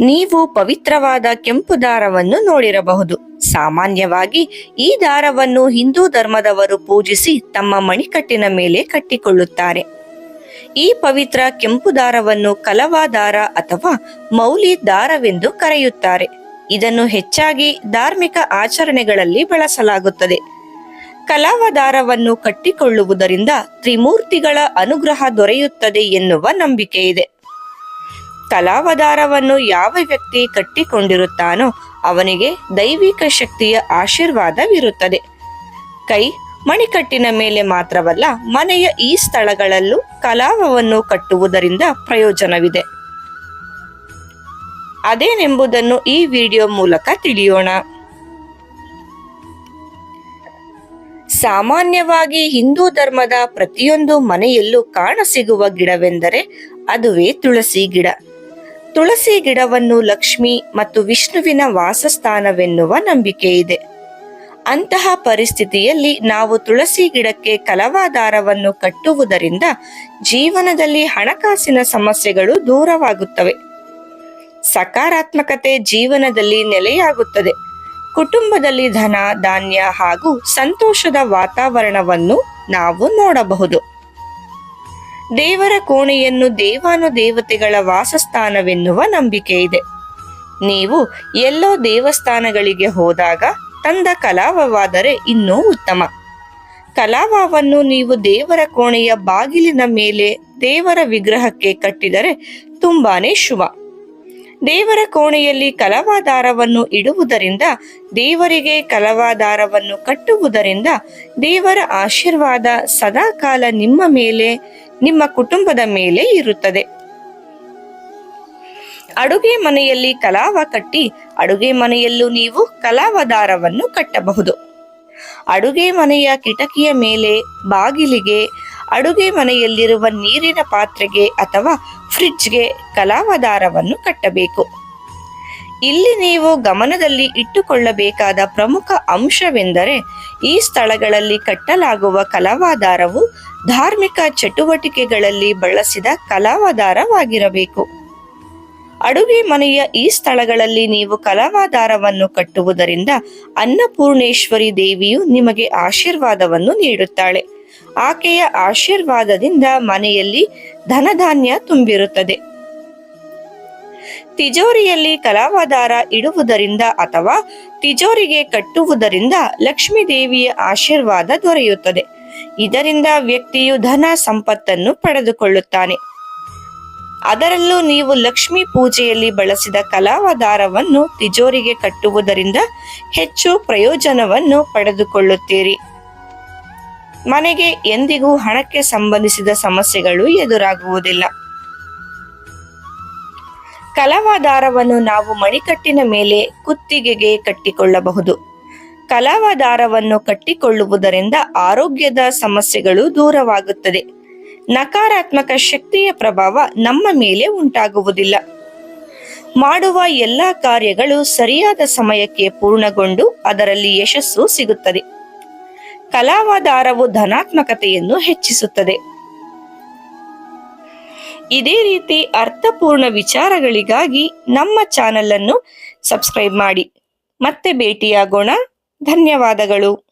ನೀವು ಪವಿತ್ರವಾದ ಕೆಂಪು ದಾರವನ್ನು ನೋಡಿರಬಹುದು. ಸಾಮಾನ್ಯವಾಗಿ ಈ ದಾರವನ್ನು ಹಿಂದೂ ಧರ್ಮದವರು ಪೂಜಿಸಿ ತಮ್ಮ ಮಣಿಕಟ್ಟಿನ ಮೇಲೆ ಕಟ್ಟಿಕೊಳ್ಳುತ್ತಾರೆ. ಈ ಪವಿತ್ರ ಕೆಂಪು ದಾರವನ್ನು ಕಲವಾ ದಾರ ಅಥವಾ ಮೌಲಿ ದಾರವೆಂದು ಕರೆಯುತ್ತಾರೆ. ಇದನ್ನು ಹೆಚ್ಚಾಗಿ ಧಾರ್ಮಿಕ ಆಚರಣೆಗಳಲ್ಲಿ ಬಳಸಲಾಗುತ್ತದೆ. ಕಲಾವ ದಾರವನ್ನು ಕಟ್ಟಿಕೊಳ್ಳುವುದರಿಂದ ತ್ರಿಮೂರ್ತಿಗಳ ಅನುಗ್ರಹ ದೊರೆಯುತ್ತದೆ ಎನ್ನುವ ನಂಬಿಕೆ ಇದೆ ಕಲಾವದಾರವನ್ನು ಯಾವ ವ್ಯಕ್ತಿ ಕಟ್ಟಿಕೊಂಡಿರುತ್ತಾನೋ ಅವನಿಗೆ ದೈವಿಕ ಶಕ್ತಿಯ ಆಶೀರ್ವಾದವಿರುತ್ತದೆ. ಕೈ ಮಣಿಕಟ್ಟಿನ ಮೇಲೆ ಮಾತ್ರವಲ್ಲ, ಮನೆಯ ಈ ಸ್ಥಳಗಳಲ್ಲೂ ಕಲಾವವನ್ನು ಕಟ್ಟುವುದರಿಂದ ಪ್ರಯೋಜನವಿದೆ. ಅದೇನೆಂಬುದನ್ನು ಈ ವಿಡಿಯೋ ಮೂಲಕ ತಿಳಿಯೋಣ. ಸಾಮಾನ್ಯವಾಗಿ ಹಿಂದೂ ಧರ್ಮದ ಪ್ರತಿಯೊಂದು ಮನೆಯಲ್ಲೂ ಕಾಣಸಿಗುವ ಗಿಡವೆಂದರೆ ಅದುವೇ ತುಳಸಿ ಗಿಡ. ತುಳಸಿ ಗಿಡವನ್ನು ಲಕ್ಷ್ಮಿ ಮತ್ತು ವಿಷ್ಣುವಿನ ವಾಸಸ್ಥಾನವೆನ್ನುವ ನಂಬಿಕೆ ಇದೆ. ಅಂತಹ ಪರಿಸ್ಥಿತಿಯಲ್ಲಿ ನಾವು ತುಳಸಿ ಗಿಡಕ್ಕೆ ಕಲವಾದಾರವನ್ನು ಕಟ್ಟುವುದರಿಂದ ಜೀವನದಲ್ಲಿ ಹಣಕಾಸಿನ ಸಮಸ್ಯೆಗಳು ದೂರವಾಗುತ್ತವೆ. ಸಕಾರಾತ್ಮಕತೆ ಜೀವನದಲ್ಲಿ ನೆಲೆಯಾಗುತ್ತದೆ. ಕುಟುಂಬದಲ್ಲಿ ಧನ, ಧಾನ್ಯ ಹಾಗೂ ಸಂತೋಷದ ವಾತಾವರಣವನ್ನು ನಾವು ನೋಡಬಹುದು. ದೇವರ ಕೋಣೆಯನ್ನು ದೇವಾನು ದೇವತೆಗಳ ವಾಸಸ್ಥಾನವೆನ್ನುವ ನಂಬಿಕೆ ಇದೆ. ನೀವು ಎಲ್ಲೋ ದೇವಸ್ಥಾನಗಳಿಗೆ ಹೋದಾಗ ತಂದ ಕಲಾವವಾದರೆ ಇನ್ನೂ ಉತ್ತಮ. ಕಲಾವವನ್ನು ನೀವು ದೇವರ ಕೋಣೆಯ ಬಾಗಿಲಿನ ಮೇಲೆ ದೇವರ ವಿಗ್ರಹಕ್ಕೆ ಕಟ್ಟಿದರೆ ತುಂಬಾನೇ ಶುಭ. ದೇವರ ಕೋಣೆಯಲ್ಲಿ ಕಲವಾದಾರವನ್ನು ಇಡುವುದರಿಂದ, ದೇವರಿಗೆ ಕಲವಾದಾರವನ್ನು ಕಟ್ಟುವುದರಿಂದ ದೇವರ ಆಶೀರ್ವಾದ ಸದಾಕಾಲ ನಿಮ್ಮ ಮೇಲೆ, ನಿಮ್ಮ ಕುಟುಂಬದ ಮೇಲೆ ಇರುತ್ತದೆ. ಅಡುಗೆ ಮನೆಯಲ್ಲಿ ಕಲಾವ ಕಟ್ಟಿ, ಅಡುಗೆ ಮನೆಯಲ್ಲೂ ನೀವು ಕಲಾವದಾರವನ್ನು ಕಟ್ಟಬಹುದು. ಅಡುಗೆ ಮನೆಯ ಕಿಟಕಿಯ ಮೇಲೆ ಬಾಗಿಲಿಗೆ, ಅಡುಗೆ ಮನೆಯಲ್ಲಿರುವ ನೀರಿನ ಪಾತ್ರೆಗೆ ಅಥವಾ ಫ್ರಿಡ್ಜ್ಗೆ ಕಲಾವದಾರವನ್ನು ಕಟ್ಟಬೇಕು. ಇಲ್ಲಿ ನೀವು ಗಮನದಲ್ಲಿ ಇಟ್ಟುಕೊಳ್ಳಬೇಕಾದ ಪ್ರಮುಖ ಅಂಶವೆಂದರೆ ಈ ಸ್ಥಳಗಳಲ್ಲಿ ಕಟ್ಟಲಾಗುವ ಕಲಾವಾದಾರವು ಧಾರ್ಮಿಕ ಚಟುವಟಿಕೆಗಳಲ್ಲಿ ಬಳಸಿದ ಕಲಾವಾದಾರವಾಗಿರಬೇಕು. ಅಡುಗೆ ಮನೆಯ ಈ ಸ್ಥಳಗಳಲ್ಲಿ ನೀವು ಕಲಾವಾದಾರವನ್ನು ಕಟ್ಟುವುದರಿಂದ ಅನ್ನಪೂರ್ಣೇಶ್ವರಿ ದೇವಿಯು ನಿಮಗೆ ಆಶೀರ್ವಾದವನ್ನು ನೀಡುತ್ತಾಳೆ. ಆಕೆಯ ಆಶೀರ್ವಾದದಿಂದ ಮನೆಯಲ್ಲಿ ಧನಧಾನ್ಯ ತುಂಬಿರುತ್ತದೆ. ತಿಜೋರಿಯಲ್ಲಿ ಕಲಾವಾದಾರ ಇಡುವುದರಿಂದ ಅಥವಾ ತಿಜೋರಿಗೆ ಕಟ್ಟುವುದರಿಂದ ಲಕ್ಷ್ಮೀ ದೇವಿಯ ಆಶೀರ್ವಾದ ದೊರೆಯುತ್ತದೆ. ಇದರಿಂದ ವ್ಯಕ್ತಿಯು ಧನ ಸಂಪತ್ತನ್ನು ಪಡೆದುಕೊಳ್ಳುತ್ತಾನೆ. ಅದರಲ್ಲೂ ನೀವು ಲಕ್ಷ್ಮೀ ಪೂಜೆಯಲ್ಲಿ ಬಳಸಿದ ಕಲಾವದಾರವನ್ನು ತಿಜೋರಿಗೆ ಕಟ್ಟುವುದರಿಂದ ಹೆಚ್ಚು ಪ್ರಯೋಜನವನ್ನು ಪಡೆದುಕೊಳ್ಳುತ್ತೀರಿ. ಮನೆಗೆ ಎಂದಿಗೂ ಹಣಕ್ಕೆ ಸಂಬಂಧಿಸಿದ ಸಮಸ್ಯೆಗಳು ಎದುರಾಗುವುದಿಲ್ಲ. ಕಲಾವಾದಾರವನ್ನು ನಾವು ಮಣಿಕಟ್ಟಿನ ಮೇಲೆ ಕುತ್ತಿಗೆಗೆ ಕಟ್ಟಿಕೊಳ್ಳಬಹುದು. ಕಲಾವಾದಾರವನ್ನು ಕಟ್ಟಿಕೊಳ್ಳುವುದರಿಂದ ಆರೋಗ್ಯದ ಸಮಸ್ಯೆಗಳು ದೂರವಾಗುತ್ತದೆ. ನಕಾರಾತ್ಮಕ ಶಕ್ತಿಯ ಪ್ರಭಾವ ನಮ್ಮ ಮೇಲೆ ಉಂಟಾಗುವುದಿಲ್ಲ. ಮಾಡುವ ಎಲ್ಲ ಕಾರ್ಯಗಳು ಸರಿಯಾದ ಸಮಯಕ್ಕೆ ಪೂರ್ಣಗೊಂಡು ಅದರಲ್ಲಿ ಯಶಸ್ಸು ಸಿಗುತ್ತದೆ. ಕಲಾವಾದಾರವು ಧನಾತ್ಮಕತೆಯನ್ನು ಹೆಚ್ಚಿಸುತ್ತದೆ. ಇದೇ ರೀತಿ ಅರ್ಥಪೂರ್ಣ ವಿಚಾರಗಳಿಗಾಗಿ ನಮ್ಮ ಚಾನಲ್ ಅನ್ನು ಸಬ್ಸ್ಕ್ರೈಬ್ ಮಾಡಿ. ಮತ್ತೆ ಭೇಟಿಯಾಗೋಣ. ಧನ್ಯವಾದಗಳು.